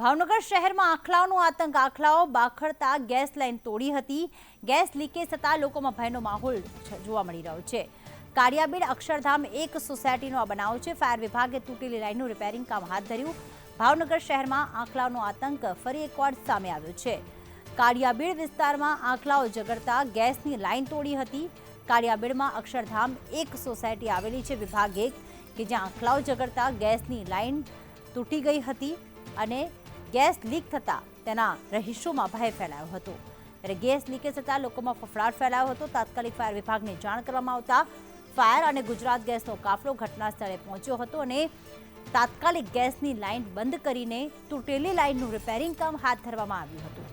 ભાવનગર શહેરમાં આખલાઓનો આતંક. આખલાઓ બાખડતા gas line તોડી હતી. ગેસ લીકેજ થતાં લોકોમાં ભયનો માહોલ જોવા મળી રહ્યો છે. કારિયાબીડ અક્ષરધામ એક સોસાયટીનો આ બનાવ છે. ફાયર વિભાગે તૂટેલી લાઇનનું રિપેરિંગ કામ હાથ ધર્યું. ભાવનગર શહેરમાં આખલાઓનો આતંક ફરી એકવાર સામે આવ્યો છે. કાળિયાબીડ વિસ્તારમાં આખલાઓ જગડતા ગેસની લાઇન તોડી હતી. કાળિયાબીડમાં અક્ષરધામ એક સોસાયટી આવેલી છે વિભાગ એક, કે જ્યાં આખલાઓ જગડતા ગેસની લાઈન તૂટી ગઈ હતી અને ગેસ લીક થતાં તેના રહીશોમાં ભય ફેલાયો હતો. ત્યારે ગેસ લીકેજ થતાં લોકોમાં ફફડાટ ફેલાયો હતો. તાત્કાલિક ફાયર વિભાગને જાણ કરવામાં આવતા ફાયર અને ગુજરાત ગેસનો કાફલો ઘટના સ્થળે પહોંચ્યો હતો અને તાત્કાલિક ગેસની લાઇન બંધ કરીને તૂટેલી લાઈનનું રિપેરિંગ કામ હાથ ધરવામાં આવ્યું હતું.